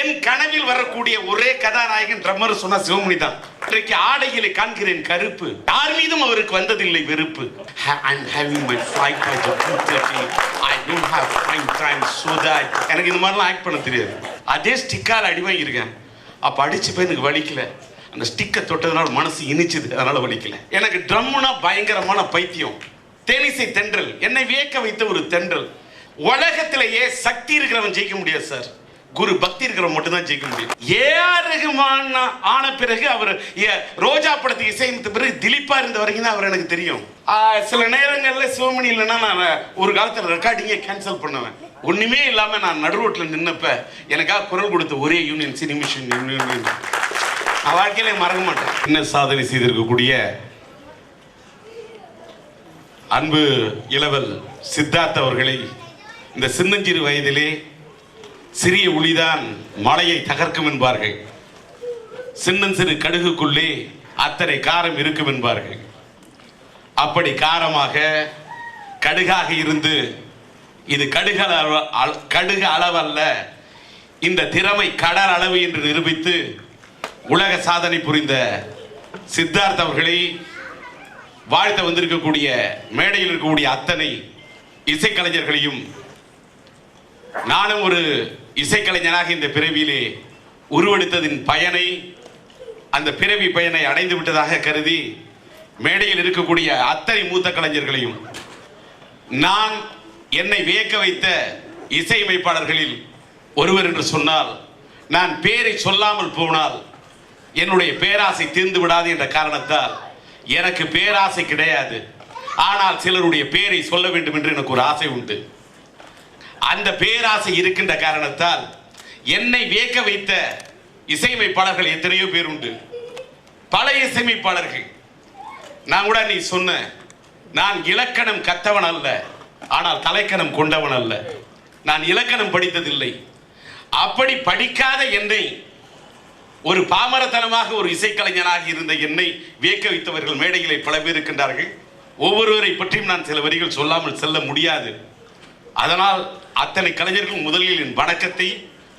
என் கனவில் வரக்கூடிய ஒரே கதாநாயகன் ட்ரம்மர் சொன்னா சிவமணி தான். இன்றைக்கு ஆடைகளை காண்கிறேன் கருப்பு. யார் மீதும் அவருக்கு வந்ததில்லை வெறுப்பு. I'm having my flight by two I don't have fine time so எனக்கு இந்த மாதிரிலாம் ஆக்ட் பண்ண தெரியாது. அதே ஸ்டிக்கால் அடி வாங்கியிருக்கேன். அப்போ அடிச்சு போய் எனக்கு வலிக்கல. அந்த ஸ்டிக்கை தொட்டதுனால மனசு இனிச்சுது அதனால வலிக்கல. எனக்கு ட்ரம்முனா பயங்கரமான பைத்தியம். தேனிசை தென்றல். என்னை வியக்க வைத்த ஒரு தென்றல். உலகத்திலேயே சக்தி இருக்கிறவன் ஜெயிக்க முடியாது சார் குரு பக்தி இருக்கிற மட்டும்தான் ஜெயிக்க முடியும். ஏஆர் ரகுமான் ஆன பிறகு அவர் ஏ- ரோஜா படத்தை இசையமைத்த பிறகு திலீப்பா இருந்த வரைக்கும் தான் அவர் எனக்கு தெரியும். சில நேரங்களில் சிவமணி இல்லைன்னா நான் ஒரு காலத்தில் ரெக்கார்டிங்கே கேன்சல் பண்ணுவேன். ஒண்ணுமே இல்லாம நான் நடு ரோட்டில் நின்னப்ப எனக்காக குரல் கொடுத்த ஒரே யூனியன் சினிமிஷன் யூனியன் நான் வாழ்க்கையில மறக்க மாட்டேன். என்ன சாதனை செய்திருக்கக்கூடிய அன்பு இளவல் சித்தார்த் அவர்களை இந்த சின்னஞ்சிறு வயதிலே சிறிய ஒளிதான் மலையை தகர்க்கும் என்பார்கள். சின்னஞ்சிறு கடுகுக்குள்ளே அத்தனை காரம் இருக்கும் என்பார்கள். அப்படி காரமாக கடுகாக இருந்து இது கடுக அளவு கடுகு அளவல்ல. இந்த திறமை கடல் அளவு என்று நிரூபித்து உலக சாதனை புரிந்த சித்தார்த் அவர்களை வாழ்த்த வந்திருக்கக்கூடிய மேடையில் இருக்கக்கூடிய அத்தனை இசைக்கலைஞர்களையும் நானும் ஒரு இசைக்கலைஞனாக இந்த பிறவியிலே உருவெடுத்ததின் பயனை அந்த பிறவி பயனை அடைந்து விட்டதாக கருதி மேடையில் இருக்கக்கூடிய அத்தனை மூத்த கலைஞர்களையும் நான் என்னை வியக்க வைத்த இசையமைப்பாளர்களில் ஒருவர் என்று சொன்னால் நான் பேரை சொல்லாமல் போனால் என்னுடைய பேராசை தீர்ந்து விடாது என்ற காரணத்தால் எனக்கு பேராசை கிடையாது. ஆனால் சிலருடைய பேரை சொல்ல வேண்டும் என்று எனக்கு ஒரு ஆசை உண்டு. அந்த பேராசை இருக்கின்ற காரணத்தால் என்னை வியக்க வைத்த இசையமைப்பாளர்கள் எத்தனையோ பேர் உண்டு. பல இசையமைப்பாளர்கள். நான் கூட நீ சொன்ன நான் இலக்கணம் கத்தவன் அல்ல ஆனால் தலைக்கணம் கொண்டவன் அல்ல. நான் இலக்கணம் படித்ததில்லை. அப்படி படிக்காத என்னை ஒரு பாமரத்தனமாக ஒரு இசைக்கலைஞனாக இருந்த என்னை வியக்க வைத்தவர்கள் மேடைகளை பல பேர் இருக்கின்றார்கள். ஒவ்வொருவரை பற்றியும் நான் சில வரிகள் சொல்லாமல் செல்ல முடியாது. அதனால் அத்தனை கலைஞர்கள் முதலில் என் வணக்கத்தை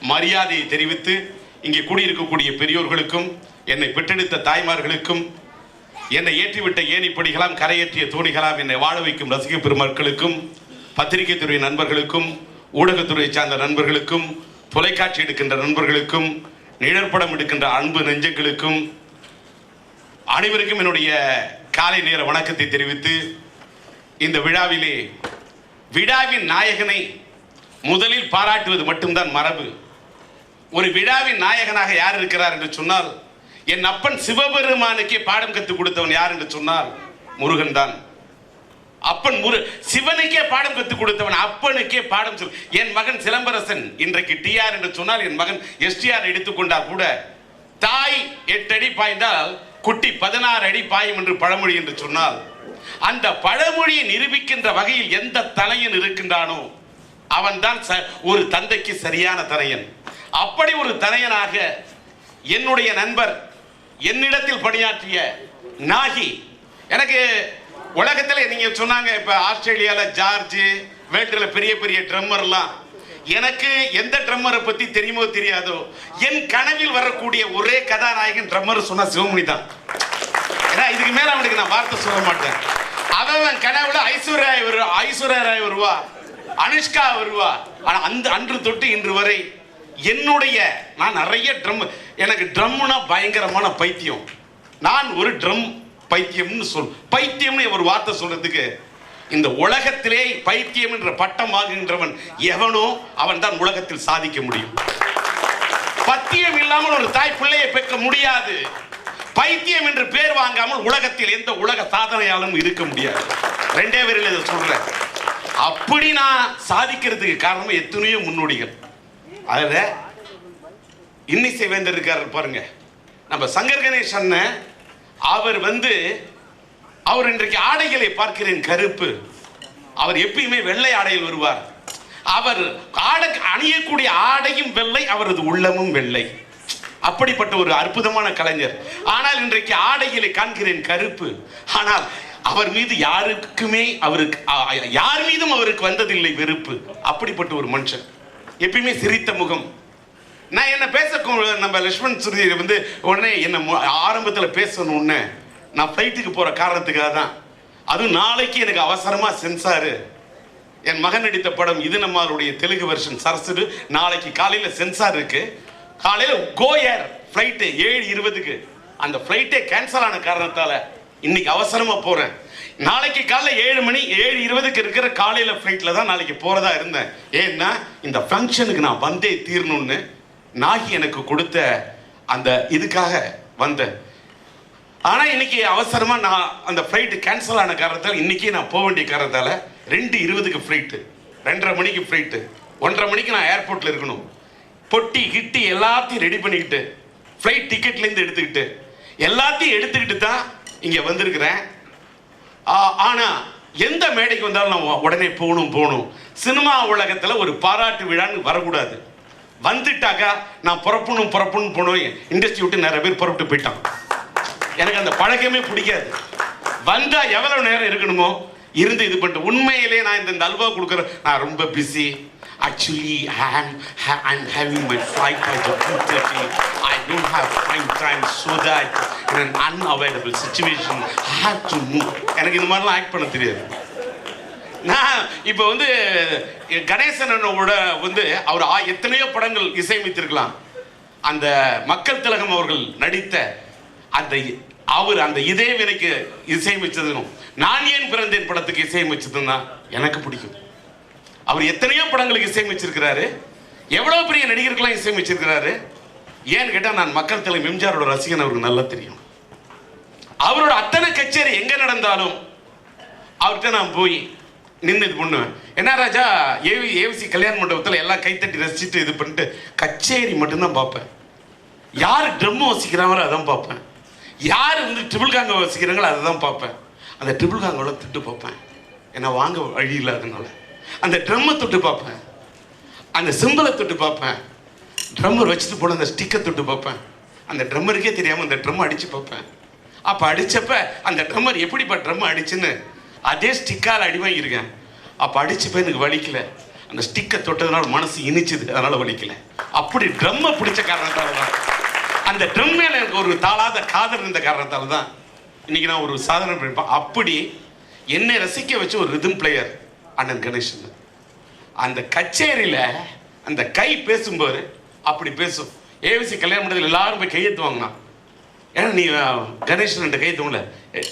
மரியாதையை தெரிவித்து இங்கே கூடியிருக்கக்கூடிய பெரியோர்களுக்கும் என்னை பெற்றெடுத்த தாய்மார்களுக்கும் என்னை ஏற்றிவிட்ட ஏணிப்படிகளாம் கரையேற்றிய தோணிகளாம் என்னை வாழ வைக்கும் ரசிக பெருமக்களுக்கும் பத்திரிகை துறை நண்பர்களுக்கும் ஊடகத்துறை சார்ந்த நண்பர்களுக்கும் தொலைக்காட்சி எடுக்கின்ற நண்பர்களுக்கும் நிழற்படம் எடுக்கின்ற அன்பு நெஞ்சங்களுக்கும் அனைவருக்கும் என்னுடைய காலை நேர வணக்கத்தை தெரிவித்து இந்த விழாவிலே விழாவின் நாயகனை முதலில் பாராட்டுவது மட்டும்தான் மரபு. ஒரு விழாவின் நாயகனாக யார் இருக்கிறார் என்று சொன்னால் என் அப்பன் சிவபெருமானுக்கே பாடம் கற்றுக் கொடுத்தவன் யார் என்று சொன்னால் முருகன் தான். அப்பன் முரு சிவனுக்கே பாடம் கற்றுக் கொடுத்தவன் அப்பனுக்கே பாடம் சொல் என் மகன் சிலம்பரசன் இன்றைக்கு டிஆர் என்று சொன்னால் என் மகன் எஸ்டிஆர் எடுத்துக்கொண்டால் கூட தாய் எட்டு அடி பாய்ந்தால் குட்டி பதினாறு அடி பாயும் என்று பழமொழி என்று சொன்னால் அந்த பழமொழியை நிரூபிக்கின்ற வகையில் எந்த தலையன் இருக்கின்றானோ அவன்தான் ச- ஒரு தந்தைக்கு சரியான தலையன். அப்படி ஒரு தலையனாக என்னுடைய நண்பர் என்னிடத்தில் பணியாற்றிய நாகி எனக்கு உலகத்தில் நீங்க சொன்னாங்க இப்ப ஆஸ்திரேலியால ஜார்ஜ் வேல்டில் பெரிய பெரிய ட்ரம்மர்லாம். எனக்கு எந்த ட்ரம்மரை பத்தி தெரியுமோ தெரியாதோ என் கனவில் வரக்கூடிய ஒரே கதாநாயகன் ட்ரம்மர் சொன்ன சிவமணி தான் ஏன்னா இதுக்கு மேல அவனுக்கு நான் வார்த்தை சொல்ல மாட்டேன். அவன் கனவுல ஐஸ்வர்யா வருவா ஐஸ்வர்யா ராய் வருவா. அனுஷ்கா வருவா. ஆனா அந்த அன்று தொட்டு இன்று வரை என்னுடைய நான் நிறைய ட்ரம் எனக்கு ட்ரம்னா பயங்கரமான பைத்தியம். நான் ஒரு ட்ரம் பைத்தியம்னு சொல் பைத்தியம்னு ஒரு வார்த்தை சொல்றதுக்கு இந்த உலகத்திலே பைத்தியம் என்ற பட்டம் வாங்குகின்றவன் எவனோ அவன் தான் உலகத்தில் சாதிக்க முடியும். பத்தியம் இல்லாமல் ஒரு தாய் பிள்ளையை பெற்க முடியாது. பைத்தியம் என்று பேர் வாங்காமல் உலகத்தில் எந்த உலக சாதனையாலும் இருக்க முடியாது. ரெண்டே பேரில் இதை சொல்றேன் அப்படி நான் சாதிக்கிறதுக்கு காரணம் எத்தனையோ முன்னோடிகள். அதில் இன்னிசை வேந்தர் இருக்காரு பாருங்க. நம்ம சங்கர் கணேஷ் அண்ணன் அவர் வந்து அவர் இன்றைக்கு ஆடைகளை பார்க்கிறேன் கருப்பு. அவர் எப்பயுமே வெள்ளை ஆடையில் வருவார். அவர் ஆடை அணியக்கூடிய ஆடையும் வெள்ளை அவரது உள்ளமும் வெள்ளை. அப்படிப்பட்ட ஒரு அற்புதமான கலைஞர். ஆனால் இன்றைக்கு ஆடைகளை காண்கிறேன் கருப்பு. ஆனால் அவர் மீது யாருக்குமே அவருக்கு யார் மீதும் அவருக்கு வந்ததில்லை வெறுப்பு. அப்படிப்பட்ட ஒரு மனுஷன். எப்பயுமே சிரித்த முகம். நான் என்ன பேச நம்ம லட்சுமண் சுருதி வந்து உடனே என்ன ஆரம்பத்தில் பேசணும்னு பேசணும் நான் ஃப்ளைட்டுக்கு போற காரணத்துக்காக தான். அதுவும் நாளைக்கு எனக்கு அவசரமா சென்சாரு. என் மகன் நடித்த படம் இது நம்மளுடைய தெலுங்கு வருஷன் சரசுடு. நாளைக்கு காலையில சென்சார் இருக்கு. காலையில் கோயர் ஃப்ளைட்டு ஏழு இருபதுக்கு. அந்த ஃப்ளைட்டே கேன்சல் ஆன காரணத்தால் இன்னைக்கு அவசரமாக போகிறேன் நாளைக்கு காலைல ஏழு மணி ஏழு இருபதுக்கு இருக்கிற காலையில் ஃப்ளைட்டில் தான் நாளைக்கு போகிறதா இருந்தேன். ஏன்னா இந்த ஃபங்க்ஷனுக்கு நான் வந்தே தீரணும்னு நாகி எனக்கு கொடுத்த அந்த இதுக்காக வந்தேன். ஆனால் இன்னைக்கு அவசரமாக நான் அந்த ஃப்ளைட்டு கேன்சல் ஆன காரணத்தால் இன்றைக்கி நான் போக வேண்டிய காரணத்தால் ரெண்டு இருபதுக்கு ஃப்ளைட்டு ரெண்டரை மணிக்கு ஃப்ளைட்டு ஒன்றரை மணிக்கு நான் ஏர்போர்ட்டில் இருக்கணும். பொட்டி கிட்டி எல்லாத்தையும் ரெடி பண்ணிக்கிட்டு ஃப்ளைட் டிக்கெட்லேருந்து எடுத்துக்கிட்டு எல்லாத்தையும் எடுத்துக்கிட்டு தான் இங்கே வந்திருக்கிறேன். ஆனால் எந்த மேடைக்கு வந்தாலும் நான் உடனே போகணும் போகணும். சினிமா உலகத்தில் ஒரு பாராட்டு விழான்னு வரக்கூடாது. வந்துட்டாக்கா நான் புறப்பணும் புறப்பணும் போனோம். இண்டஸ்ட்ரி விட்டு நிறைய பேர் புறப்பட்டு போயிட்டான் எனக்கு அந்த பழக்கமே பிடிக்காது. வந்தால் எவ்வளவு நேரம் இருக்கணுமோ இருந்து இது பண்ணிட்டு உண்மையிலே நான் இந்த அல்வா கொடுக்குறேன் நான் ரொம்ப busy actually I'm I'm having my flight by the two thirty I don't have fine time so that in an unavailable situation I have எனக்கு இந்த மாதிரிலாம் ஆக்ட் பண்ண தெரியாது. நான் இப்போ வந்து கணேசனோட வந்து அவர் ஆ- எத்தனையோ படங்கள் இசையமைத்திருக்கலாம். அந்த மக்கள் திலகம் அவர்கள் நடித்த அந்த இ- அவர் அந்த இதே வினைக்கு இசையமைச்சதும் நான் ஏன் பிறந்தேன் படத்துக்கு இசையமைச்சதும் தான் எனக்கு பிடிக்கும். அவர் எத்தனையோ படங்களுக்கு இசையமைச்சிருக்கிறாரு. எவ்வளவு பெரிய நடிகர்கள்லாம் இசையமைச்சிருக்கிறாரு. ஏன்னு கேட்டால் நான் மக்கள் திலகம் எம்ஜிஆரோட ரசிகன் அவருக்கு நல்லா தெரியும். அவரோட அத்தனை கச்சேரி எங்க நடந்தாலும் அவர்கிட்ட நான் போய் நின்று இது பண்ணுவேன். என்ன ராஜா ஏவி ஏவிசி கல்யாண மண்டபத்தில் எல்லாம் கைத்தட்டி ரசிச்சுட்டு இது பண்ணிட்டு கச்சேரி மட்டும்தான் பார்ப்பேன். யார் ட்ரம் வசிக்கிறாங்களோ அதான் பார்ப்பேன். யார் வந்து ட்ரிபிள் காங்க வசிக்கிறாங்களோ அதை தான் பார்ப்பேன். அந்த ட்ரிபிள் காங்கோட திட்டு பார்ப்பேன். ஏன்னா வாங்க வழி இல்லாதனால. அந்த ட்ரம்மை தொட்டு பார்ப்பேன். அந்த சிம்பிளை தொட்டு பார்ப்பேன். ட்ரம்மர் வச்சுட்டு போன அந்த ஸ்டிக்கை தொட்டு பார்ப்பேன். அந்த ட்ரம்மருக்கே தெரியாமல் அந்த ட்ரம் அடித்து பார்ப்பேன். அப்போ அடித்தப்ப அந்த ட்ரம்மர் எப்படிப்பா ட்ரம் அடிச்சுன்னு அதே ஸ்டிக்கால் அடி வாங்கியிருக்கேன். அப்போ அடித்தப்ப எனக்கு வலிக்கல. அந்த ஸ்டிக்கை தொட்டதுனால மனசு இனிச்சுது. அதனால் வலிக்கல. அப்படி ட்ரம்மை பிடிச்ச காரணத்தால் தான் அந்த ட்ரம் மேலே எனக்கு ஒரு தாளாத காதல் இருந்த காரணத்தால் தான் இன்னைக்கு நான் ஒரு சாதனை பண்ணிருப்பேன் அப்படி என்னை ரசிக்க வச்ச ஒரு ரிதம் பிளேயர் அண்ணன் கணேசன் அந்த கச்சேரியில அந்த கை பேசும்போது அப்படி பேசும். ஏவிசி கல்யாண மண்டபத்தில் எல்லாரும் போய் கையெழுத்து ஏன்னா நீ கணேசன் என்ற கையெழுத்து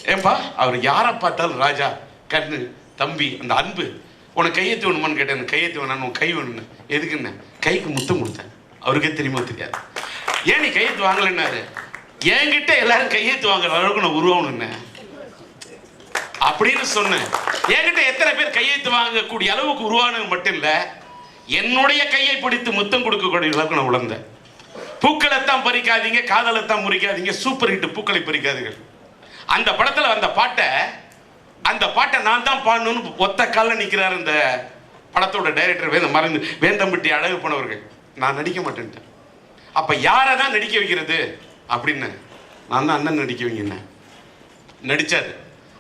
ஏன்பா அவர் யாரை பார்த்தாலும் ராஜா கண்ணு தம்பி அந்த அன்பு உனக்கு கையெழுத்து வேணுமான்னு கேட்டேன். கையெழுத்து வேணான்னு உன் கை வேணும்னு. எதுக்குன்னு கைக்கு முத்தம் கொடுத்தேன். அவருக்கே தெரியுமா தெரியாது. ஏன் நீ கையெழுத்து வாங்கலைன்னாரு? என்கிட்ட எல்லாரும் கையெழுத்து வாங்குற அளவுக்கு நான் உருவாகணும்னு. அப்படின்னு சொன்னேன். என்கிட்ட எத்தனை பேர் கையெழுத்து வாங்கக்கூடிய அளவுக்கு உருவானது மட்டும் இல்லை என்னுடைய கையை பிடித்து முத்தம் கொடுக்கக்கூடிய அளவுக்கு நான் உழந்தேன். பூக்களைத்தான் பறிக்காதீங்க காதலைத்தான் முறிக்காதீங்க சூப்பர் ஹிட் பூக்களை பறிக்காதீர்கள். அந்த படத்தில் அந்த பாட்டை அந்த பாட்டை நான் தான் பாடணும்னு ஒத்த காலில் நிற்கிறார் இந்த படத்தோட டைரக்டர் வேந்த மறந்து வேந்தம்பட்டி அழகு போனவர்கள். நான் நடிக்க மாட்டேன்ட்டேன். அப்போ யாரை தான் நடிக்க வைக்கிறது? அப்படின்னு நான் தான் அண்ணன் நடிக்க வைங்க நடித்தாரு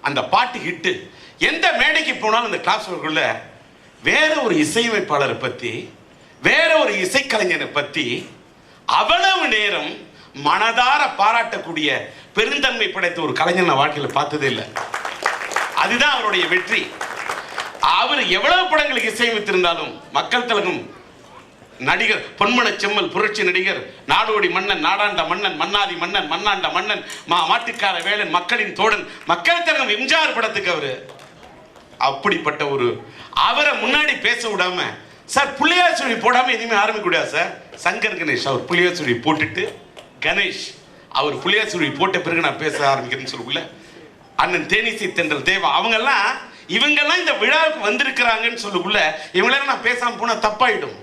அந்த பாட்டு ஹிட்டு எந்த மேடைக்கு போனாலும் அந்த கிளாஸ் ஒர்க்குள்ள வேற ஒரு இசையமைப்பாளரை பத்தி வேற ஒரு இசைக்கலைஞரை பத்தி அவ்வளவு நேரம் மனதார பாராட்டக்கூடிய பெருந்தன்மை படைத்த ஒரு கலைஞர் நான் வாழ்க்கையில் பார்த்ததே இல்லை. அதுதான் அவருடைய வெற்றி. அவர் எவ்வளவு படங்களுக்கு இசையமைத்திருந்தாலும் மக்கள் தலகம் நடிகர் பொன்மன செம்மல் புரட்சி நடிகர் நாடோடி மன்னன் நாடாண்ட மன்னன் மன்னாதி மன்னன் மன்னாண்ட மன்னன் மா மாட்டுக்கார வேலன் மக்களின் தோழன் மக்கள் திலகம் எம்ஜிஆர் படத்துக்கு அவரு. அப்படிப்பட்ட ஒரு அவரை முன்னாடி பேச விடாம சார் புள்ளியாச்சுழி போடாம எதுவுமே ஆரம்பிக்க கூடாது சார். சங்கர் கணேஷ் அவர் புள்ளியாச்சுழி போட்டுட்டு கணேஷ் அவர் புள்ளியார் போட்ட பிறகு நான் பேச ஆரம்பிக்கிறேன்னு சொல்லக்குள்ள அண்ணன் தேனிசி தென்றல் தேவா அவங்கெல்லாம் இவங்கெல்லாம் இந்த விழாவுக்கு வந்திருக்கிறாங்கன்னு சொல்லக்குள்ள இவங்களெல்லாம் நான் பேசாமல் போனால் தப்பாயிடும்.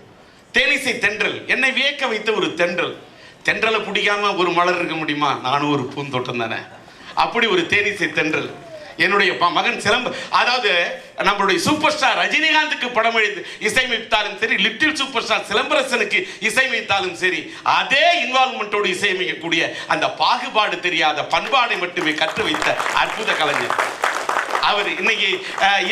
தேனிசை தென்றல். என்னை வியக்க வைத்த ஒரு தென்றல். தென்றலை பிடிக்காம ஒரு மலர் இருக்க முடியுமா? நானும் ஒரு பூந்தோட்டம் தானே. அப்படி ஒரு தேனிசை தென்றல். என்னுடைய மகன் சிலம்ப அதாவது நம்மளுடைய சூப்பர் ஸ்டார் ரஜினிகாந்துக்கு படம் எழுதி இசையமைத்தாலும் சரி லிட்டில் சூப்பர் ஸ்டார் சிலம்பரசனுக்கு இசையமைத்தாலும் சரி அதே இன்வால்மெண்ட்டோடு இசையமைக்கக்கூடிய அந்த பாகுபாடு தெரியாத பண்பாடை மட்டுமே கற்று வைத்த அற்புத கலைஞர். அவர் இன்னைக்கு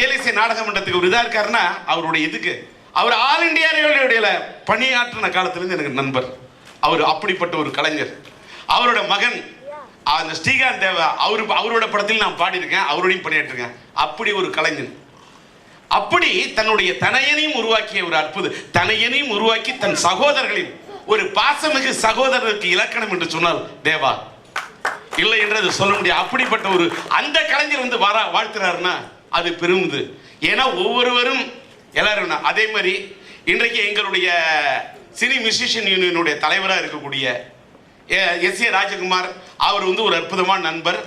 ஏலிசை நாடக மன்றத்துக்கு ஒரு இதாக இருக்காருன்னா அவருடைய இதுக்கு அவர் ஆல் இந்தியா ரேடியோல பணியாற்றின காலத்திலேருந்து எனக்கு நண்பர். அவர் அப்படிப்பட்ட ஒரு கலைஞர். அவரோட மகன் அந்த ஸ்ரீகாந்த் தேவா அவரு அவரோட படத்தில் நான் பாடியிருக்கேன் அவரோடையும் பணியாற்றிருக்கேன். அப்படி ஒரு கலைஞன். அப்படி தன்னுடைய தனையனையும் உருவாக்கிய ஒரு அற்புத தனையனையும் உருவாக்கி தன் சகோதரர்களின் ஒரு பாசமிகு சகோதரருக்கு இலக்கணம் என்று சொன்னால் தேவா. இல்லை என்று அது சொல்ல முடியாது. அப்படிப்பட்ட ஒரு அந்த கலைஞர் வந்து வர வாழ்த்துறாருன்னா அது பெருமுது. ஏன்னா ஒவ்வொருவரும் எல்லாரும் அதே மாதிரி இன்றைக்கு எங்களுடைய சினி மியூசிஷியன் யூனியனுடைய தலைவராக இருக்கக்கூடிய எஸ் ஏ ராஜகுமார் அவர் வந்து ஒரு அற்புதமான நண்பர்.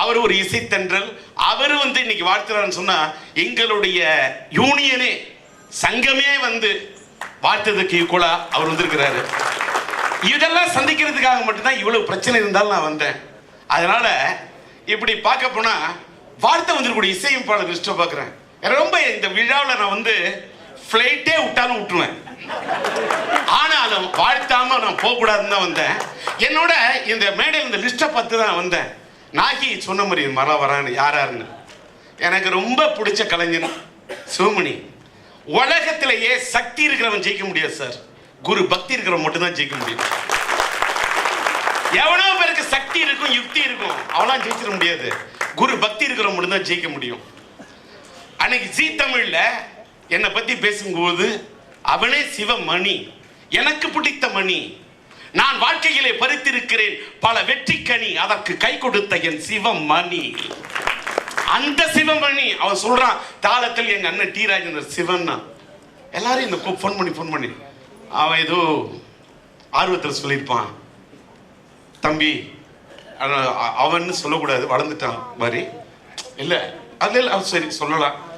அவர் ஒரு இசைத்தன்றல். அவர் வந்து இன்னைக்கு வாழ்த்துறாருன்னு சொன்னால் எங்களுடைய யூனியனே சங்கமே வந்து வாழ்த்ததுக்கு ஈக்குவலாக அவர் வந்திருக்கிறாரு. இதெல்லாம் சந்திக்கிறதுக்காக மட்டும்தான் இவ்வளோ பிரச்சனை இருந்தாலும் நான் வந்தேன். அதனால் இப்படி பார்க்க போனால் வாழ்த்த வந்திருக்கக்கூடிய இசையமைப்பாளர் லிஸ்ட்டை பார்க்குறேன் ரொம்ப இந்த விழாவில் நான் வந்து ஃப்ளைட்டே விட்டாலும் விட்டுருவேன் ஆனாலும் வாழ்த்தாம நான் போகக்கூடாதுன்னு தான் வந்தேன். என்னோட இந்த மேடையில் இந்த லிஸ்ட்டை பார்த்து தான் வந்தேன். நாகி சொன்ன மாதிரி மரம் வரான்னு யார் யாருன்னு எனக்கு ரொம்ப பிடிச்ச கலைஞன் சிவமணி உலகத்திலேயே சக்தி இருக்கிறவன் ஜெயிக்க முடியாது சார். குரு பக்தி இருக்கிறவன் மட்டும்தான் ஜெயிக்க முடியும். எவ்வளோ பேருக்கு சக்தி இருக்கும் யுக்தி இருக்கும். அவளாம் ஜெயிச்சிட முடியாது. குரு பக்தி இருக்கிறவன் மட்டும்தான் ஜெயிக்க முடியும். அன்னைக்கு ஜீ தமிழ்ல என்னை பத்தி பேசும்போது அவனே சிவமணி. எனக்கு பிடித்த மணி. நான் வாழ்க்கையிலே பறித்திருக்கிறேன் பல வெற்றி கனி. அதற்கு கை கொடுத்த என் சிவமணி. அந்த சிவமணி அவன் சொல்றான் தாளத்தில் எங்க அண்ணன் டி. ராஜேந்தர் சிவன்னா. எல்லாரும் இந்த ஃபோன் பண்ணி ஃபோன் பண்ணி. அவன் ஏதோ ஆர்வத்தில் சொல்லியிருப்பான். தம்பி அவன் அவன்னு சொல்லக்கூடாது. வளர்ந்துட்டான். மாதிரி. இல்லை அது இல்லை அவன் சரி சொல்லலாம்.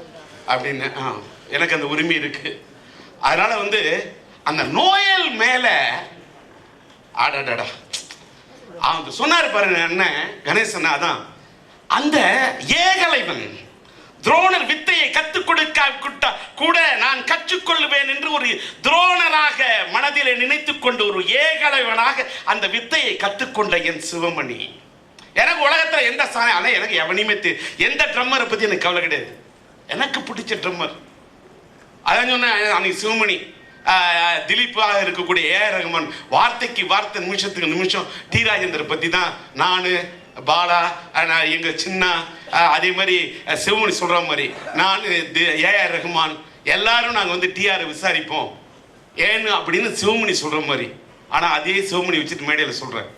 அப்படின்னு ஆ எனக்கு அந்த உரிமை இருக்கு. அதனால வந்து அந்த நோயல் மேல ஆடாடாடா அவங்க சொன்னார் பாருங்க அண்ணன் கணேசன் அதான். அந்த ஏகலைவன் துரோணர் வித்தையை கற்றுக் கொடுக்க கூட நான் கற்றுக்கொள்வேன் என்று ஒரு துரோணராக மனதிலே நினைத்துக் கொண்டு ஒரு ஏகலைவனாக அந்த வித்தையை கற்றுக்கொண்ட என் சிவமணி. எனக்கு உலகத்தில் எந்த சாணி எனக்கு எவனையுமே எந்த ட்ரம்மரை பற்றி எனக்கு கவலை கிடையாது. எனக்கு பிடிச்ச ட்ரம்மர் அதான் சொன்னேன் அன்னைக்கு சிவமணி. திலீப்பாக இருக்கக்கூடிய ஏ ரகுமான். வார்த்தைக்கு வார்த்தை நிமிஷத்துக்கு நிமிஷம். டி ராஜேந்தர் பற்றி தான் நான் பாலா நான் எங்கள் சின்ன அதே மாதிரி சிவமணி சொல்கிற மாதிரி. நான் ஏஆர் ரகுமான். எல்லாரும் நாங்கள் வந்து டிஆர் விசாரிப்போம். ஏன்னு அப்படின்னு சிவமணி சொல்கிற மாதிரி. ஆனால் அதே சிவமணி வச்சுட்டு மேடையில் சொல்கிறேன்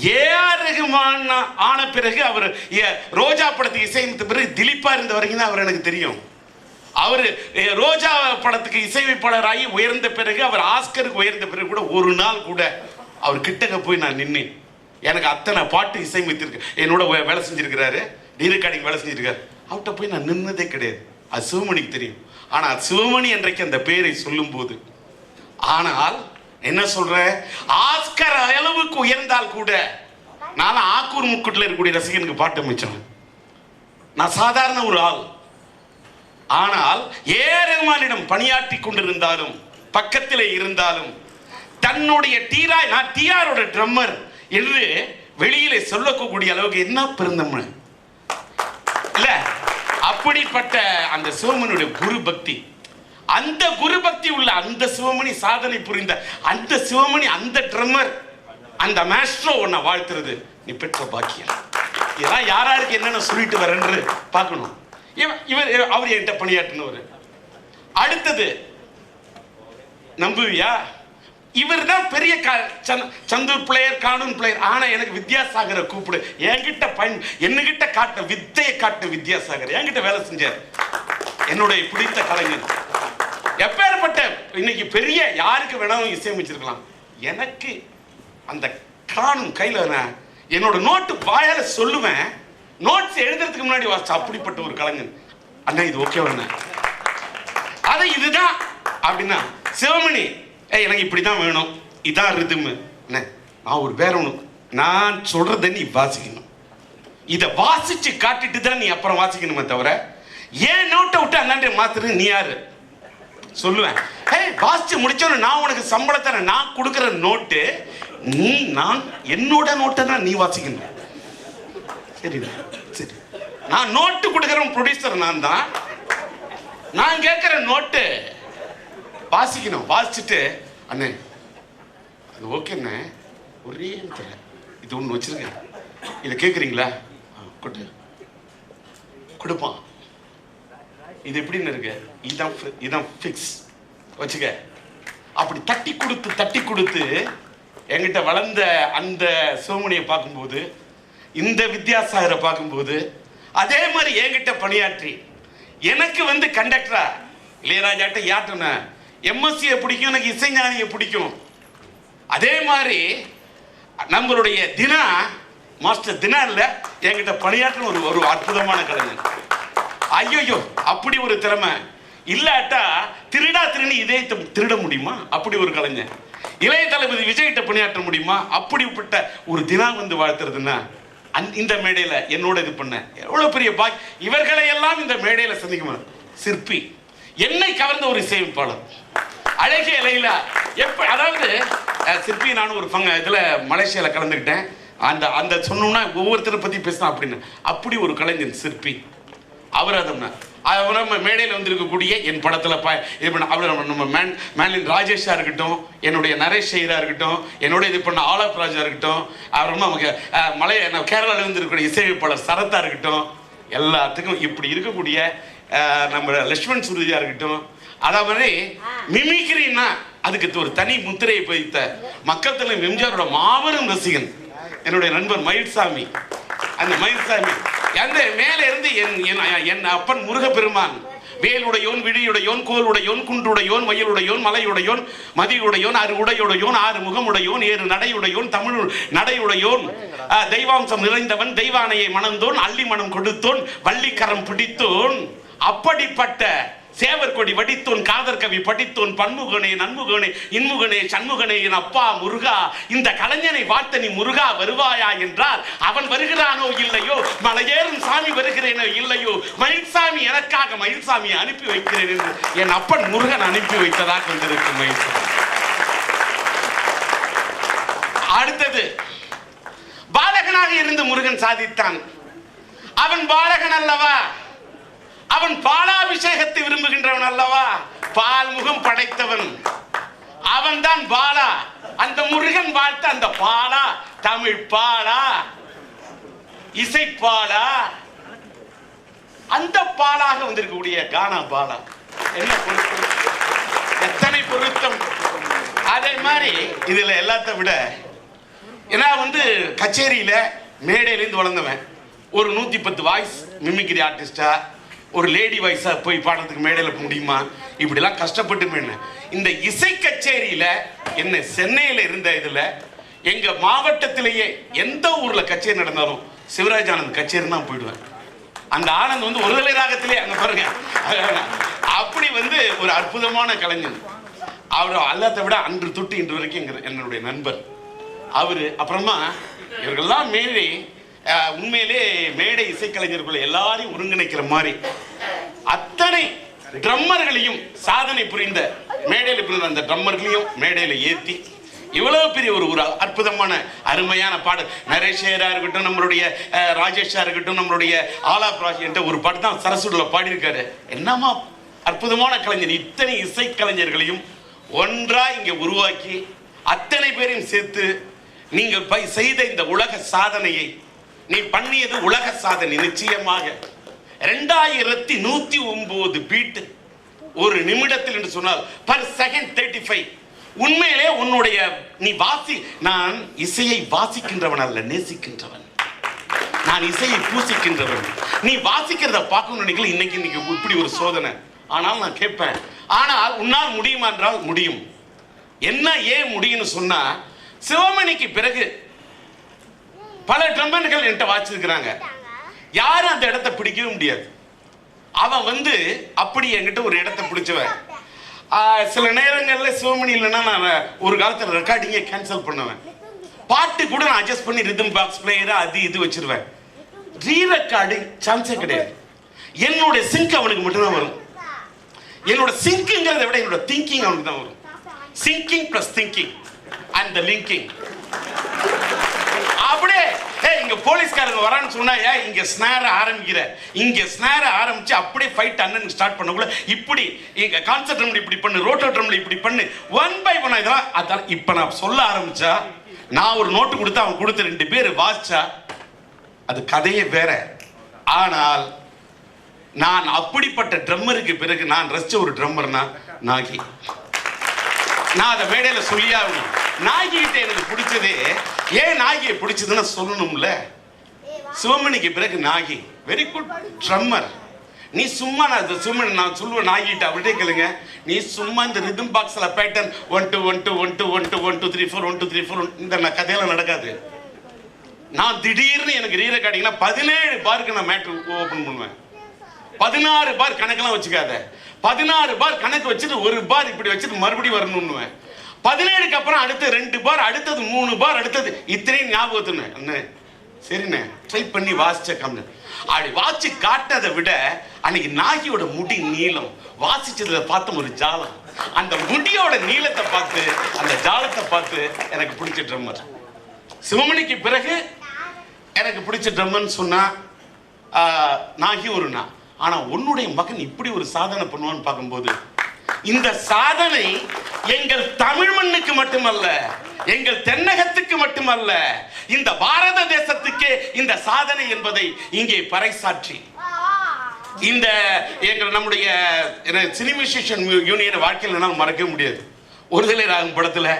ஏஆர் ரகுமான் ஆன பிறகு அவர் ஏ- ரோஜா படத்துக்கு இசையமைத்த பிறகு திலீப்பா இருந்த வரைக்கும் தான் அவர் எனக்கு தெரியும். அவர் ரோஜா படத்துக்கு இசையமைப்பாளராகி உயர்ந்த பிறகு அவர் ஆஸ்கருக்கு உயர்ந்த பிறகு கூட ஒரு நாள் கூட அவர் கிட்டக்க போய் நான் நின்னேன். எனக்கு அத்தனை பாட்டு இசையமைத்திருக்கு. என்னோட வே- வேலை செஞ்சிருக்கிறாரு. நீருக்காடிக்கு வேலை செஞ்சிருக்காரு. அவர்கிட்ட போய் நான் நின்னதே கிடையாது. அது சிவமணிக்கு தெரியும். ஆனால் சிவமணி என்றைக்கு அந்த பெயரை சொல்லும்போது ஆனால் என்ன சொல்ற? ஆஸ்கர் அளவுக்கு உயர்ந்தால் கூட நான் ஆக்கூர் முக்கூட்டில் இருக்கக்கூடிய ரசிகனுக்கு பாட்டு அமைச்சேன் நான் சாதாரண ஒரு ஆள். ஆனால் ஏ ரகுமானிடம் பணியாற்றி கொண்டிருந்தாலும் பக்கத்திலே இருந்தாலும் தன்னுடைய டீராய் நான் டிஆரோட ட்ரம்மர் என்று வெளியிலே சொல்லக்கூடிய அளவுக்கு என்ன பெருந்தம்னு இல்ல அப்படிப்பட்ட அந்த சிவமனுடைய குரு பக்தி. அந்த குரு பக்தி உள்ள அந்த சிவமணி சாதனை புரிந்த அந்த சிவமணி அந்த ட்ரம்மர் அந்த மேஸ்ட்ரோ உன்னை வாழ்த்துறது. நீ பெற்ற பாக்கியம். இதெல்லாம் யாராருக்கு என்னென்ன சொல்லிட்டு வரேன்னு பார்க்கணும். இவ- இவர் அவர் என்கிட்ட பணியாற்றினவர். அடுத்தது நம்புவியா? இவர் தான் பெரிய சந்தூர் பிளேயர் கானூன் பிளேயர் ஆனால் எனக்கு வித்யாசாகரை கூப்பிடு. என்கிட்ட பயன் என்னகிட்ட காட்ட வித்தையை காட்ட வித்யாசாகர். என்கிட்ட வேலை செஞ்சார். என்னுடைய பிடித்த கலைஞர். எப்பேற்பட்ட இன்னைக்கு பெரிய யாருக்கு வேணாலும் இசையமைச்சிருக்கலாம். எனக்கு அந்த காணும் கையில் நான் என்னோட நோட்டு வாயால சொல்லுவேன். நோட்ஸ் எழுதுறதுக்கு முன்னாடி வாசிச்ச அப்படிப்பட்ட ஒரு கலைஞன். அண்ணா இது ஓகே அண்ணா? அது இதுதான் அப்படின்னா சிவமணி ஏ எனக்கு இப்படி தான் வேணும். இதான் ரிதும் அண்ணே நான் ஒரு வேற ஒன்று நான் சொல்கிறத நீ வாசிக்கணும். இதை வாசிச்சு காட்டிட்டு தான் நீ அப்புறம் வாசிக்கணுமே தவிர ஏன் நோட்டை விட்டு அண்ணாண்டே மாத்துறது? நீ யாரு? சொல்லுவேன். ஹே வாசிச்சு முடிச்சோன்னு நான் உனக்கு சம்பளம் தரேன். நான் கொடுக்குற நோட்டு நீ நான் என்னோட நோட்டை தான் நீ வாசிக்கணும் சரிடா சரி. நான் நோட்டு கொடுக்குறவன் ப்ரொடியூசர் நான் தான். நான் கேட்குற நோட்டு வாசிக்கணும். வாசிச்சுட்டு அண்ணே அது ஓகேண்ணே ஒரே நிமிஷம். இது ஒன்று வச்சிருக்கேன். இதை கேட்குறீங்களா கொடு. கொடுப்பான். இது எப்படின்னு இருக்கு? இதான் இதான் ஃபிக்ஸ் வச்சுக்க. அப்படி தட்டி கொடுத்து தட்டி கொடுத்து எங்கிட்ட வளர்ந்த அந்த சிவமணியை பார்க்கும்போது இந்த வித்யாசாகரை பார்க்கும்போது அதே மாதிரி என்கிட்ட பணியாற்றி எனக்கு வந்து கண்டக்டரா இளையராஜாட்ட யாட்டன எம்எஸ்சியை பிடிக்கும் எனக்கு இசைஞானியை பிடிக்கும். அதே மாதிரி நம்மளுடைய தினா மாஸ்டர் தினா இல்லை என்கிட்ட பணியாற்றின ஒரு ஒரு அற்புதமான கலைஞர் ஐயோ அப்படி ஒரு திறமை. இல்லாட்டா திருடா திருடி இதயத்தை திருட முடியுமா? அப்படி ஒரு கலைஞர் இளைய தளபதி விஜய்கிட்ட பணியாற்ற முடியுமா? அப்படிப்பட்ட ஒரு தினம் வந்து வாழ்த்துறதுன்னா அந் இந்த மேடையில் என்னோட இது பண்ண. எவ்வளோ பெரிய பாக் இவர்களை எல்லாம் இந்த மேடையில் சந்திக்க சிற்பி. என்னை கவர்ந்த ஒரு இசையமைப்பாளர். அழகிய இலையில எப்ப அதாவது சிற்பி நானும் ஒரு பங்க இதில் மலேசியாவில் கலந்துக்கிட்டேன். அந்த அந்த சொன்னோம்னா ஒவ்வொருத்தரை பற்றி பேசினா அப்படின்னு. அப்படி ஒரு கலைஞன் சிற்பி. அதை அவர் நம்ம மேடையில் வந்திருக்கக்கூடிய என் படத்தில் ப இது பண்ண அவர் நம்ம- மேன் மேன்லின் ராஜேஷாக இருக்கட்டும் என்னுடைய நரேஷ் ஐயரா இருக்கட்டும் என்னோட இது பண்ண ஆலப் ராஜா இருக்கட்டும் அப்புறமா நமக்கு மலை கேரளாவில் இருந்திருக்கக்கூடிய இசையமைப்பாளர் சரத்தா இருக்கட்டும் எல்லாத்துக்கும் இப்படி இருக்கக்கூடிய நம்ம லட்சுமண் சுருதியா இருக்கட்டும் அதே மாதிரி மிமிக்ரின்னா அதுக்கு ஒரு தனி முத்திரையை பதித்த மக்கள் தலைவர் எம்ஜிஆரோட மாபெரும் ரசிகன் என்னுடைய நண்பர் மயில்சாமி. அந்த மயில்சாமி அந்த மேலே இருந்து என் என் என் அப்பன் முருகப்பெருமான் வேலுடையோன் விழியுடையோன் கோலுடையோன் குன்றுடையோன் மயிலுடையோன் மலையுடையோன் மதியுடையோன் ஆறு உடையுடையோன் ஆறு முகமுடையோன் ஏறு நடையுடையோன் தமிழ் நடையுடையோன் தெய்வாம்சம் நிறைந்தவன் தெய்வானையை மணந்தோன் அள்ளி மனம் கொடுத்தோன் வள்ளிக்கரம் பிடித்தோன். அப்படிப்பட்ட சேவர்கொடி வடித்தோன் காதர் கவி படித்தோன் பன்முகனே நன்முகனே இன்முகனே சண்முகனே என் அப்பா முருகா இந்த கலைஞனை பார்த்த நீ முருகா வருவாயா என்றால் அவன் வருகிறானோ இல்லையோ மலையேறும் சாமி வருகிறேனோ இல்லையோ மயில்சாமி எனக்காக மயில்சாமியை அனுப்பி வைக்கிறேன் என்று என் அப்பன் முருகன் அனுப்பி வைத்ததாக வந்திருக்கும் மயில்சாமி. அடுத்தது பாலகனாக இருந்து முருகன் சாதித்தான். அவன் பாலகன் அல்லவா? அவன் பாலாபிஷேகத்தை விரும்புகின்றவன் அல்லவா? பால் முகம் படைத்தவன். அவன்தான் பாலா. அந்த முருகன் வாழ்த்த அந்த பாலா தமிழ் பாலா இசைப்பாலா அந்த பாலாக வந்திருக்கக்கூடிய கானா பாலா. என்ன பொருத்தம்? எத்தனை பொருத்தம்? அதே மாதிரி இதுல எல்லாத்த விட ஏன்னா வந்து கச்சேரியில மேடையிலேருந்து வளர்ந்தவன். ஒரு நூத்தி பத்து வாய்ஸ் மிமிக்ரி ஆர்டிஸ்டா ஒரு லேடி வாய்ஸா போய் பாடுறதுக்கு மேடையில் முடியுமா? இப்படிலாம் கஷ்டப்பட்டு போயின்னு. இந்த இசை கச்சேரியில என்ன சென்னையில இருந்த இதுல எங்க மாவட்டத்திலேயே எந்த ஊர்ல கச்சேரி நடந்தாலும் சிவராஜ் ஆனந்த் கச்சேரி தான் போயிடுவேன். அந்த ஆனந்த் வந்து ஒரு ராகத்திலே அங்க பாருங்க. அப்படி வந்து ஒரு அற்புதமான கலைஞன் அவர் அல்லாத விட அன்று தொட்டு இன்று வரைக்கும் என்னுடைய நண்பர். அவரு அப்புறமா இவர்கள்லாம் மேடை உண்மையிலே மேடை இசைக்கலைஞர்கள் எல்லாரையும் ஒருங்கிணைக்கிற மாதிரி அத்தனை ட்ரம்மர்களையும் சாதனை புரிந்த மேடையில் புரிந்த அந்த ட்ரம்மர்களையும் மேடையில் ஏத்தி இவ்வளவு பெரிய ஒரு ஒரு அற்புதமான அருமையான பாடல். நரேஷேரா இருக்கட்டும் நம்மளுடைய ராஜேஷா இருக்கட்டும் நம்மளுடைய ஆலாப் ராஜ் என்ற ஒரு பாட்டு தான் சரசுடல பாடியிருக்காரு. என்னமா அற்புதமான கலைஞர். இத்தனை இசை கலைஞர்களையும் ஒன்றா இங்க உருவாக்கி அத்தனை பேரையும் சேர்த்து நீங்கள் பை- செய்த இந்த உலக சாதனையை நீ பண்ணியது உலக சாதனை நிச்சயமாக. ரெண்டாயிரத்தி நூத்தி ஒன்பது பீட் ஒரு நிமிடத்தில் என்று சொன்னால் பர் செகண்ட் தேர்ட்டி ஃபைவ் உண்மையிலே உன்னுடைய நீ வாசி நான் இசையை வாசிக்கின்றவன் அல்ல நேசிக்கின்றவன். நான் இசையை பூசிக்கின்றவன். நீ வாசிக்கிறத பார்க்கணும் நினைக்கல இன்னைக்கு இன்னைக்கு இப்படி ஒரு சோதனை. ஆனால் நான் கேட்பேன். ஆனால் உன்னால் முடியுமா என்றால் முடியும். என்ன ஏன் முடியும்னு சொன்னா சிவமணிக்கு பிறகு பல ட்ரம்பன்கள் என்கிட்ட வாச்சிருக்கிறாங்க யாரும் அந்த இடத்தை பிடிக்கவே முடியாது. அவன் வந்து அப்படி என்கிட்ட ஒரு இடத்தை பிடிச்சவன். சில நேரங்கள்ல சிவமணி இல்லைன்னா நான் ஒரு காலத்துல ரெக்கார்டிங்கே கேன்சல் பண்ணுவேன். பாட்டு கூட நான் அட்ஜஸ்ட் பண்ணி ரிதம் பாக்ஸ் பிளேயரா அது இது வச்சிருவேன். ரீ ரெக்கார்டிங் சான்ஸே கிடையாது. என்னுடைய சிங்க் அவனுக்கு மட்டும்தான் வரும். என்னோட சிங்கிங்கிறத விட என்னோட திங்கிங் அவனுக்கு தான் வரும். Singing plus thinking and the linking அப்படியே ஏ இங்க போலீஸ்காரங்க வரான்னு சொன்னா ஏ இங்க ஸ்னேர ஆரம்பிக்கிற. இங்க ஸ்னேர ஆரம்பிச்சு அப்படியே ஃபைட் அண்ணனுக்கு ஸ்டார்ட் பண்ணக்குள்ள இப்படி இங்க கான்செர்ட் ட்ரம்ல இப்படி பண்ணு ரோட்டோ ட்ரம்ல இப்படி பண்ணு ஒன் பை ஒன் இதெல்லாம் அதான் இப்ப நான் சொல்ல ஆரம்பிச்சா நான் ஒரு நோட்டு கொடுத்து அவன் கொடுத்த ரெண்டு பேர் வாசிச்சா அது கதையே வேற. ஆனால் நான் அப்படிப்பட்ட ட்ரம்மருக்கு பிறகு நான் ரசிச்ச ஒரு ட்ரம்மர்னா நாகி. நான் அதை மேடையில் சொல்லியாகணும் ஆகணும் நாகிகிட்ட எனக்கு பிடிச்சது. ஏன் நாகியை பிடிச்சதுன்னு சொல்லணும்ல? சிவமணிக்கு பிறகு நாகி வெரி குட் ட்ரம்மர் நீ சும்மா நான் சும்மன் சும்மா நான் சொல்லுவேன் நாகிட்ட அப்படியே கேளுங்க. நீ சும்மா இந்த ரிதம் பாக்ஸில் pattern one two one two one two one two one two three four one two three four இந்த நான் கதையெல்லாம் நடக்காது. நான் திடீர்னு எனக்கு ரீ ரெக்கார்டிங்னா பதினேழு பாருக்கு நான் மேட்ரு ஓப்பன் பண்ணுவேன். பதினாறு பார் கணக்கெல்லாம் வச்சுக்காத. பதினாறு பார் கணக்கு வச்சுட்டு ஒரு பார் இப்படி வச்சுட்டு மறுபடியும் வரணும்னுவேன். பதினேழுக்கு அப்புறம் அடுத்து ரெண்டு பார் அடுத்தது மூணு பார் அடுத்தது இத்தனையும் ஞாபகத்துன்னு. அண்ணே சரிண்ணே ட்ரை பண்ணி வாசிச்ச கம்மி அப்படி வாசிச்சு காட்டதை விட அன்னைக்கு நாகியோட முடி நீளம் வாசிச்சதுல பார்த்த ஒரு ஜாலம். அந்த முடியோட நீளத்தை பார்த்து அந்த ஜாலத்தை பார்த்து எனக்கு பிடிச்ச ட்ரம்மர் சிவமணிக்கு பிறகு எனக்கு பிடிச்ச ட்ரம்மர்னு சொன்னா நாகி ஒரு நான் ஆனா உன்னுடைய மகன் இப்படி ஒரு சாதனை பண்ணுவான்னு பார்க்கும்போது இந்த சாதனை எங்கள் தமிழ் மண்ணுக்கு மட்டுமல்ல எங்கள் தென்னகத்துக்கு மட்டுமல்ல இந்த பாரத தேசத்துக்கே இந்த சாதனை என்பதை இங்கே பறைசாற்றி. இந்த எங்கள் நம்முடைய சினிமிசேஷன் யூனியன் வாழ்க்கையில் என்னால் மறக்க முடியாது. ஒருதலை ராகும் படத்தில்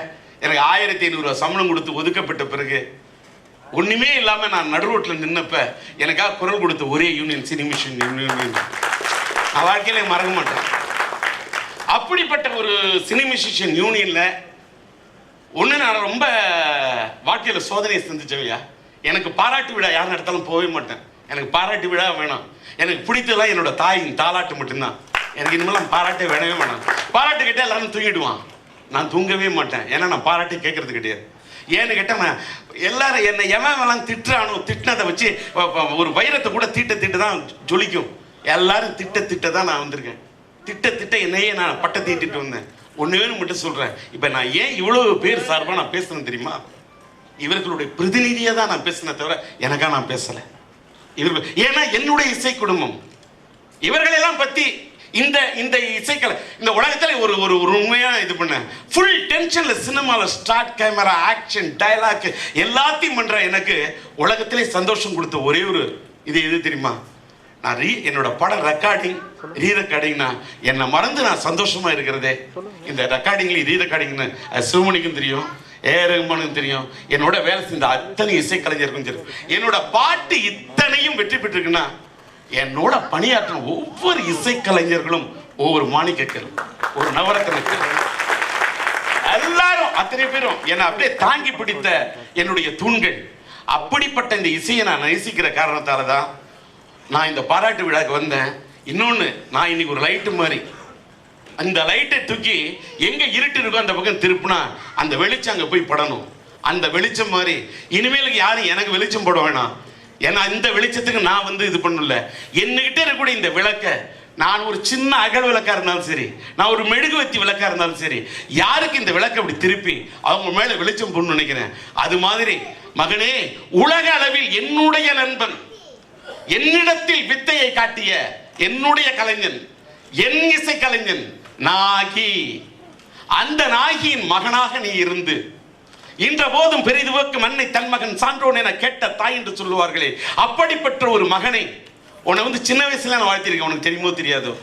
எனக்கு ஆயிரத்தி ஐநூறுரூவா சம்பளம் கொடுத்து ஒதுக்கப்பட்ட பிறகு ஒன்றுமே இல்லாமல் நான் நடு நின்னப்ப எனக்காக குரல் கொடுத்த ஒரே யூனியன் சினிமிஷன் யூனியன் நான் வாழ்க்கையில மறக்க மாட்டேன். அப்படிப்பட்ட ஒரு சினிமிசிஷியன் யூனியன்ல ஒண்ணு நான் ரொம்ப வாழ்க்கையில சோதனையை செஞ்சுச்சவையா எனக்கு பாராட்டு விழா யார் நடத்தாலும் போகவே மாட்டேன். எனக்கு பாராட்டு விழா வேணாம். எனக்கு பிடித்ததெல்லாம் என்னோட தாயின் தாலாட்டு மட்டும்தான். எனக்கு இனிமேல் பாராட்டே வேணவே வேணாம். பாராட்டு கேட்டால் எல்லாரும் தூங்கிடுவான். நான் தூங்கவே மாட்டேன். ஏன்னா நான் பாராட்டு கேட்கறது கிடையாது. ஏன்னு கேட்டால் நான் எல்லாரும் என்னை எவன் எல்லாம் திட்டுறானோ திட்டினதை வச்சு ஒரு வைரத்தை கூட தீட்ட திட்ட தான் ஜொலிக்கும். எல்லாரும் திட்ட திட்ட தான் நான் வந்திருக்கேன். திட்ட திட்ட என்னையே நான் பட்டை தீட்டிட்டு வந்தேன். ஒன்றுவேணும் மட்டும் சொல்கிறேன் இப்போ நான் ஏன் இவ்வளோ பேர் சார்பாக நான் பேசுகிறேன் தெரியுமா? இவர்களுடைய பிரதிநிதியாக தான் நான் பேசினேன் தவிர எனக்காக நான் பேசலை. இவர்கள் ஏன்னா என்னுடைய இசை குடும்பம். இவர்களெல்லாம் பற்றி இந்த இந்த இசைக்கலை இந்த உலகத்தில் ஒரு ஒரு ஒரு இது பண்ணேன் ஃபுல் டென்ஷனில் சினிமாவில் ஸ்டார்ட் கேமரா ஆக்ஷன் டயலாக் எல்லாத்தையும் பண்ணுற எனக்கு உலகத்திலே சந்தோஷம் கொடுத்த ஒரே ஒரு இது எது தெரியுமா? நான் ரீ என்னோட படம் ரெக்கார்டிங் ரீ ரெக்கார்டிங்னா என்னை மறந்து நான் சந்தோஷமா இருக்கிறதே. இந்த ரெக்கார்டிங்ல ரீ ரெக்கார்டிங்னு சிவமணிக்கும் தெரியும் ஏ ரகுமானுக்கும் தெரியும் என்னோட வேலை செஞ்ச அத்தனை இசைக்கலைஞருக்கும் தெரியும். என்னோட பாட்டு இத்தனையும் வெற்றி பெற்றிருக்குன்னா என்னோட பணியாற்றின ஒவ்வொரு இசைக்கலைஞர்களும் ஒவ்வொரு மாணிக்கக்கல் ஒரு நவரத்னக்கல். எல்லாரும் அத்தனை பேரும் என்னை அப்படியே தாங்கி பிடித்த என்னுடைய தூண்கள். அப்படிப்பட்ட இந்த இசையை நான் நேசிக்கிற காரணத்தால தான் நான் இந்த பாராட்டு விழாக்கு வந்தேன். இன்னொன்று நான் இன்னைக்கு ஒரு லைட்டு மாதிரி. அந்த லைட்டை தூக்கி எங்கே இருட்டு இருக்கோ அந்த பக்கம் திருப்புனா அந்த வெளிச்சம் அங்கே போய் படணும். அந்த வெளிச்சம் மாதிரி. இனிமேலுக்கு யாரும் எனக்கு வெளிச்சம் போட வேணாம். ஏன்னா இந்த வெளிச்சத்துக்கு நான் வந்து இது பண்ணல. என்னகிட்ட இருக்கக்கூடிய இந்த விளக்கை நான் ஒரு சின்ன அகல் விளக்கா இருந்தாலும் சரி நான் ஒரு மெழுகுவத்தி விளக்கா இருந்தாலும் சரி யாருக்கு இந்த விளக்கை அப்படி திருப்பி அவங்க மேலே வெளிச்சம் போடணும்னு நினைக்கிறேன். அது மாதிரி மகனே உலக அளவில் என்னுடைய நண்பன். என்னிடத்தில் வித்தையை காட்டிய என்னுடைய கலைஞன் என் இசை கலைஞன் நாகி. அந்த நாகியின் மகனாக நீ இருந்து இன்ற போதும் பெரிதுவக்கு மண்ணை தன் மகன் சான்றோன் என கேட்ட தாய் என்று சொல்லுவார்களே அப்படிப்பட்ட ஒரு மகனை உன்னை வந்து சின்ன வயசுல நான் வாழ்த்திருக்கேன். உனக்கு தெரியுமோ தெரியாதோ?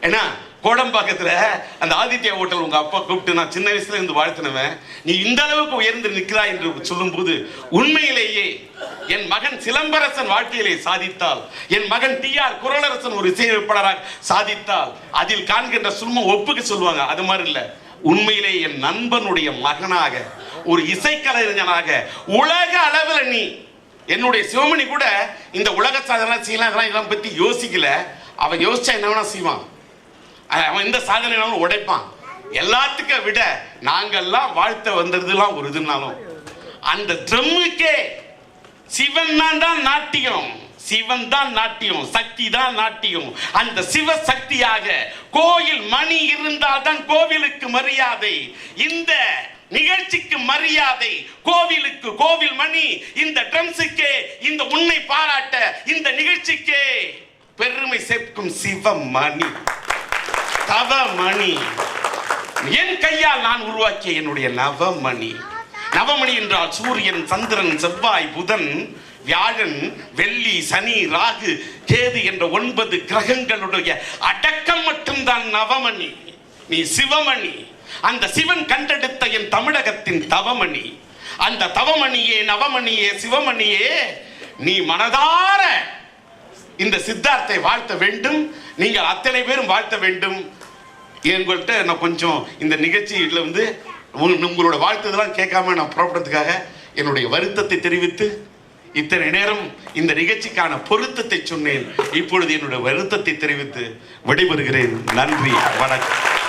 ஏன்னா கோடம்பாக்கத்தில் அந்த ஆதித்யா ஹோட்டல் உங்கள் அப்பா கூப்பிட்டு நான் சின்ன வயசுல இருந்து வாழ்த்தினவன். நீ இந்த அளவுக்கு உயர்ந்து நிற்கிறாய் என்று சொல்லும்போது உண்மையிலேயே என் மகன் சிலம்பரசன் வாழ்க்கையிலே சாதித்தால் என் மகன் டி ஆர் குரலரசன் ஒரு இசையமைப்பாளராக சாதித்தால் அதில் காண்கின்ற சும்மா ஒப்புக்கு சொல்லுவாங்க அது மாதிரி இல்லை. உண்மையிலே என் நண்பனுடைய மகனாக ஒரு இசைக்கலைஞனாக உலக அளவில் நீ என்னுடைய சிவமணி கூட இந்த உலக சாதனை செய்யலாம் இதெல்லாம் பற்றி யோசிக்கல. அவன் யோசிச்சா என்ன வேணா செய்வான். அவன் எந்த சாதனைனாலும் உடைப்பான். எல்லாத்துக்கும் விட நாங்கெல்லாம் வாழ்த்த வந்ததுலாம் ஒரு இதுனாலும். அந்த ட்ரம்முக்கே சிவன் தான் நாட்டியம். சிவன் தான் நாட்டியம் சக்தி தான் நாட்டியம். அந்த சிவ சக்தியாக கோயில் மணி இருந்தால் தான் கோவிலுக்கு மரியாதை. இந்த நிகழ்ச்சிக்கு மரியாதை கோவிலுக்கு கோவில் மணி இந்த ட்ரம்ஸுக்கே இந்த உன்னை பாராட்ட இந்த நிகழ்ச்சிக்கே பெருமை சேர்க்கும் சிவமணி தவமணி என் கையால் நான் உருவாக்கிய என்னுடைய நவமணி. நவமணி என்றால் சூரியன் சந்திரன் செவ்வாய் புதன் வியாழன் வெள்ளி சனி ராகு கேது என்ற ஒன்பது கிரகங்களுடைய அடக்கம் மட்டும்தான் நவமணி. நீ சிவமணி. அந்த சிவன் கண்டெடுத்த என் தமிழகத்தின் தவமணி. அந்த தவமணியே நவமணியே சிவமணியே நீ மனதார இந்த சித்தார்த்தை வாழ்த்த வேண்டும். நீங்கள் அத்தனை பேரும் வாழ்த்த வேண்டும். எங்கள்கிட்ட நான் கொஞ்சம் இந்த நிகழ்ச்சியில் வந்து உங்களோட வாழ்த்துதெல்லாம் கேட்காம நான் புறப்படுறதுக்காக என்னுடைய வருத்தத்தை தெரிவித்து இத்தனை நேரம் இந்த நிகழ்ச்சிக்கான பொருத்தத்தை சொன்னேன். இப்பொழுது என்னுடைய வருத்தத்தை தெரிவித்து விடைபெறுகிறேன். நன்றி. வணக்கம்.